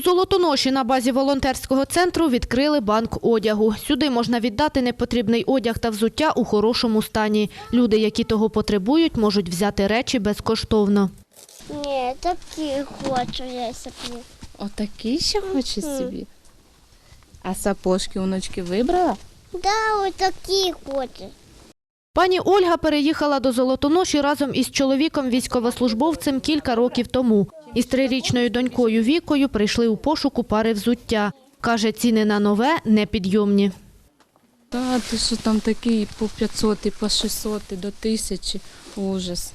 У Золотоноші на базі волонтерського центру відкрили банк одягу. Сюди можна віддати непотрібний одяг та взуття у хорошому стані. Люди, які того потребують, можуть взяти речі безкоштовно. Ні, такі хочу я собі. Отакий ще хоче собі. А сапожки онучки вибрала? Да, отакі хочу. Пані Ольга переїхала до Золотоноші разом із чоловіком військовослужбовцем кілька років тому. Із трирічною донькою Вікою прийшли у пошуку пари взуття. Каже, ціни на нове непідйомні. Та ти що там такий по 500, і по 600, і до 1000. Ужас.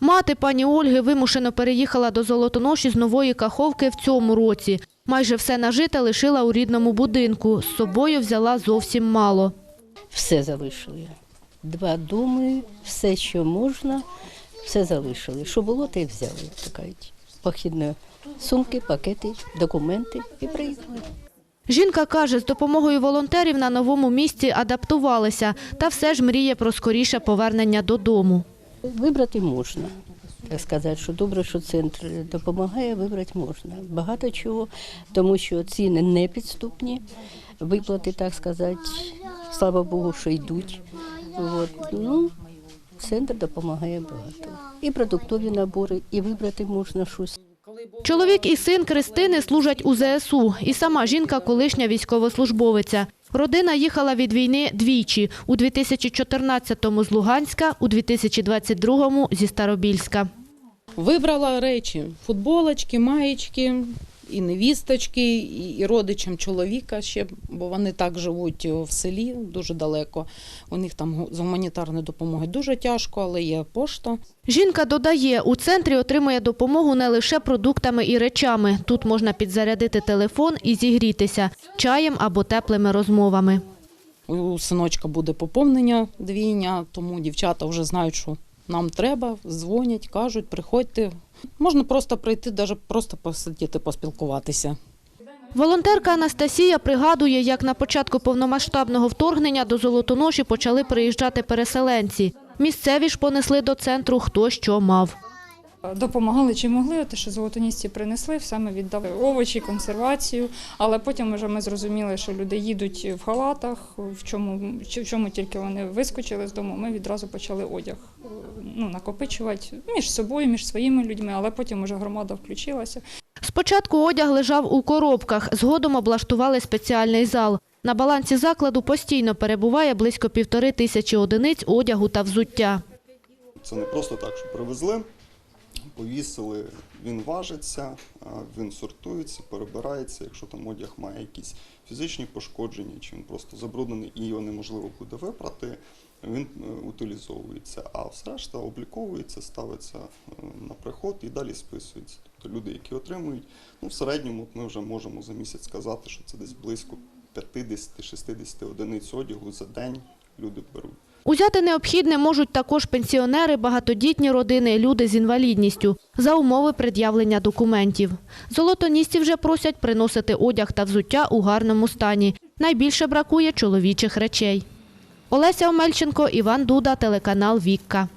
Мати пані Ольги вимушено переїхала до Золотоноші з нової каховки в цьому році. Майже все нажите лишила у рідному будинку. З собою взяла зовсім мало. Все залишили. Два доми, все, що можна, все залишили. Що було, те й взяли. Й похідні сумки, пакети, документи і приїхали. Жінка каже, з допомогою волонтерів на новому місці адаптувалися, та все ж мріє про скоріше повернення додому. Вибрати можна. Так сказати, що добре, що центр допомагає, вибрати можна. Багато чого, тому що ціни не підступні, виплати, так сказати, слава Богу, що йдуть. От. Ну, центр допомагає багато. І продуктові набори, і вибрати можна щось. Чоловік і син Кристини служать у ЗСУ, і сама жінка колишня військовослужбовиця. Родина їхала від війни двічі – у 2014-му з Луганська, у 2022-му зі Старобільська. Вибрала речі: футболочки, маєчки, і невісточки, і, і родичам чоловіка ще, бо вони так живуть в селі дуже далеко. У них там з гуманітарною допомогою дуже тяжко, але є пошта. Жінка додає, у центрі отримує допомогу не лише продуктами і речами. Тут можна підзарядити телефон і зігрітися чаєм або теплими розмовами. У синочка буде поповнення двійня, тому дівчата вже знають, що нам треба, дзвонять, кажуть, приходьте. Можна просто прийти, навіть просто посидіти, поспілкуватися. Волонтерка Анастасія пригадує, як на початку повномасштабного вторгнення до Золотоноші почали приїжджати переселенці. Місцеві ж понесли до центру хто що мав. Допомагали чи могли, те, що золотонісці принесли, все ми віддали овочі, консервацію. Але потім вже ми зрозуміли, що люди їдуть в халатах, в чому, в чому тільки вони вискочили з дому. Ми відразу почали одяг е, ну, накопичувати між собою, між своїми людьми, але потім вже громада включилася. Спочатку одяг лежав у коробках, згодом облаштували спеціальний зал. На балансі закладу постійно перебуває близько півтори тисячі одиниць одягу та взуття. Це не просто так, що привезли, повісили, він важиться, він сортується, перебирається. Якщо там одяг має якісь фізичні пошкодження, чи він просто забруднений і його неможливо буде випрати, він е, утилізовується. А все решта обліковується, ставиться е, на приход і далі списується. Тобто люди, які отримують, ну в середньому ми вже можемо за місяць сказати, що це десь близько 50-60 одиниць одягу за день люди беруть. Узяти необхідне можуть також пенсіонери, багатодітні родини, люди з інвалідністю за умови пред'явлення документів. Золотоністі вже просять приносити одяг та взуття у гарному стані. Найбільше бракує чоловічих речей. Олеся Омельченко, Іван Дуда, телеканал Вікка.